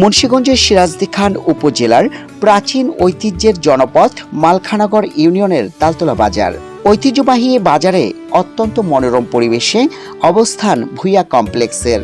মুন্সীগঞ্জের সিরাজদি খান উপজেলার প্রাচীন ঐতিহ্যের জনপথ মালখানাগড় ইউনিয়নের তালতলা বাজার। ঐতিহ্যবাহী বাজারে অত্যন্ত মনোরম পরিবেশে অবস্থান ভুইয়া কমপ্লেক্সের।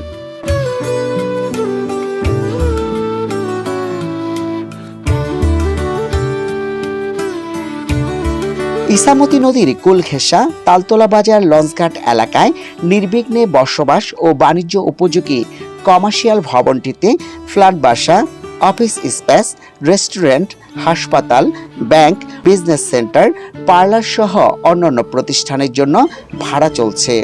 ইসামতি নদীর কুল ঘেঁষা তালতলা বাজার লঞ্চঘাট এলাকায় নির্বিঘ্নে বসবাস ও বাণিজ্য উপযোগী কমার্শিয়াল ভবনটিতে ফ্ল্যাট বাসা, অফিস স্পেস, রেস্টুরেন্ট, হাসপাতাল, ব্যাংক, বিজনেস সেন্টার, পার্লার সহ অন্যান্য প্রতিষ্ঠানের জন্য ভাড়া চলছে।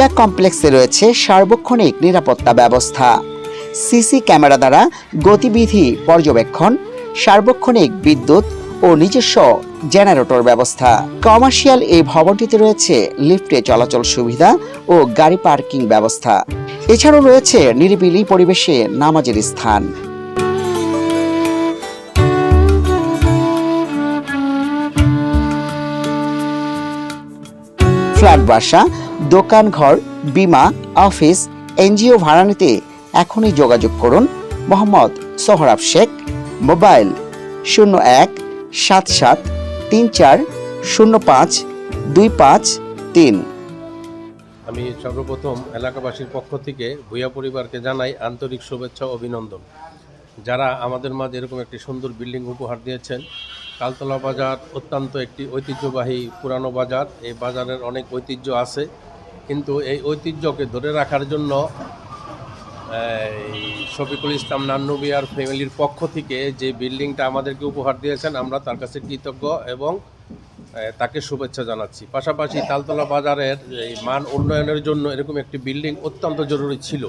ভুইয়া কমপ্লেক্সে রয়েছে সার্বক্ষণিক নিরাপত্তা ব্যবস্থা। সিসি ক্যামেরা দ্বারা গতিবিধি পর্যবেক্ষণ, সার্বক্ষণিক বিদ্যুৎ ও নিজস্ব জেনারেটর ব্যবস্থা। কমার্শিয়াল এই ভবনটিতে রয়েছে লিফটে চলাচল সুবিধা ও গাড়ি পার্কিং ব্যবস্থা। এছাড়াও রয়েছে নিরিবিলি পরিবেশে নামাজের স্থান। ফ্ল্যাট বাসা দোকান ঘর বিমা, অফিস, এনজিও ভাড়া নিতে এখনই যোগাযোগ করুন মোহাম্মদ সোহরাব শেখ। মোবাইল শূন্য এক, সাত সাত, তিন চার, শূন্য পাঁচ, দুই পাঁচ, তিন। আমি সর্বপ্রথম এলাকাবাসীর পক্ষ থেকে ভূয়া পরিবারকে জানাই আন্তরিক শুভেচ্ছা, অভিনন্দন। যারা আমাদের মাঝে এরকম একটি সুন্দর বিল্ডিং উপহার দিয়েছেন, কালতলা বাজার অত্যন্ত একটি ঐতিহ্যবাহী পুরানো বাজার। এই বাজারের অনেক ঐতিহ্য আছে। কিন্তু এই ঐতিহ্যকে ধরে রাখার জন্য শফিকুল ইসলাম নান্নু বিয়ার ফ্যামিলির পক্ষ থেকে যে বিল্ডিংটা আমাদেরকে উপহার দিয়েছেন, আমরা তার কাছে কৃতজ্ঞ এবং তাকে শুভেচ্ছা জানাচ্ছি। পাশাপাশি তালতলা বাজারের এই মান উন্নয়নের জন্য এরকম একটি বিল্ডিং অত্যন্ত জরুরি ছিল।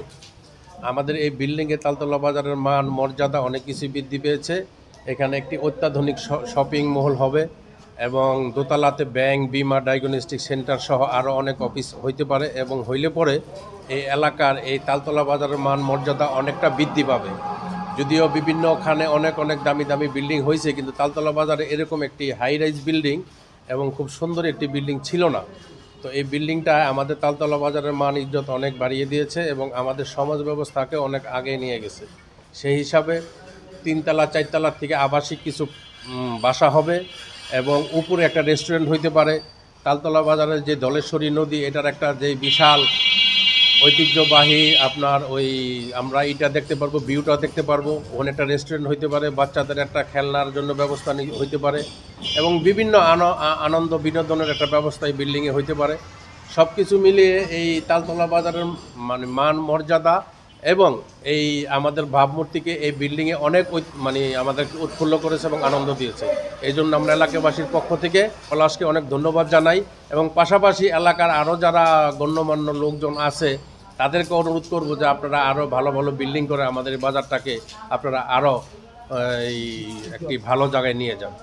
আমাদের এই বিল্ডিংয়ে তালতলা বাজারের মান, মর্যাদা অনেক কিছু বৃদ্ধি পেয়েছে। এখানে একটি অত্যাধুনিক শপিং মহল হবে। এবং দোতলাতে ব্যাংক বিমা, ডায়াগনস্টিক সেন্টার সহ আরও অনেক অফিস হইতে পারে এবং হইলে পরে এই এলাকার এই তালতলা বাজারের মান মর্যাদা অনেকটা বৃদ্ধি পাবে। যদিও বিভিন্নখানে অনেক অনেক দামি দামি বিল্ডিং হয়েছে কিন্তু তালতলা বাজারে এরকম একটি হাই রাইজ বিল্ডিং এবং খুব সুন্দর একটি বিল্ডিং ছিল না। তো এই বিল্ডিংটা আমাদের তালতলা বাজারের মান, ইজ্জত অনেক বাড়িয়ে দিয়েছে এবং আমাদের সমাজ ব্যবস্থাকে অনেক আগে নিয়ে গেছে। সেই হিসাবে তিনতলা, চারতলার থেকে আবাসিক কিছু বাসা হবে। এবং উপরে একটা রেস্টুরেন্ট হইতে পারে। তালতলা বাজারের যে ধলেশ্বরী নদী, এটার একটা যে বিশাল ঐতিহ্যবাহী আপনার ওই আমরা এটা দেখতে পারব ভিউটা দেখতে পারব। ওখানে একটা রেস্টুরেন্ট হইতে পারে, বাচ্চাদের একটা খেলনার জন্য ব্যবস্থা হইতে পারে এবং বিভিন্ন আন- আনন্দ বিনোদনের একটা ব্যবস্থা এই বিল্ডিংয়ে হইতে পারে। সব কিছু মিলিয়ে এই তালতলা বাজারের মানে মান মর্যাদা এবং এই আমাদের ভাবমূর্তিকে এই বিল্ডিংয়ে অনেক মানে আমাদেরকে উৎফুল্ল করেছে এবং আনন্দ দিয়েছে। এই জন্য আমরা এলাকাবাসীর পক্ষ থেকে পলাশকে অনেক ধন্যবাদ জানাই এবং পাশাপাশি এলাকার আরও যারা গণ্যমান্য লোকজন আছে, তাদেরকে অনুরোধ করব যে আপনারা আরও ভালো ভালো বিল্ডিং করে আমাদের বাজারটাকে আপনারা আরও এই একটি ভালো জায়গায় নিয়ে যান।